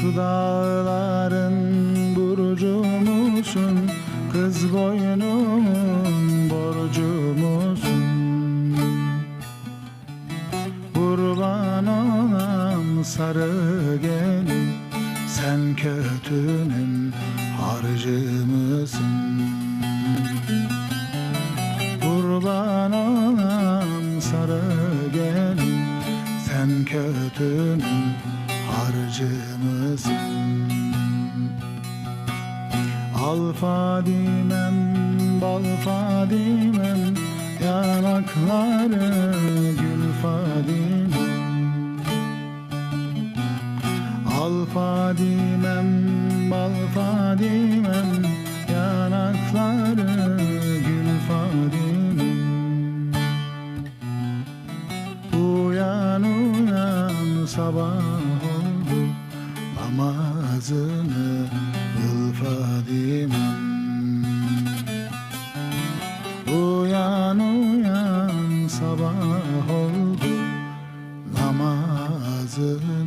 Şu dağların burcu musun? Kız boynumun borcu musun? Kurban olam sarı gelin Sen kötünün harcı mısın? Kurban olam sarı gelin Sen kötünün harcı mısın Al Fadimem, bal Fadimem Yanakları gül Fadimem. Al Fadimem, bal Fadimem Yanakları gül Fadimem. Uyan uyan sabah Namazını kıl Fadimem. Uyan uyan sabah oldu Namazını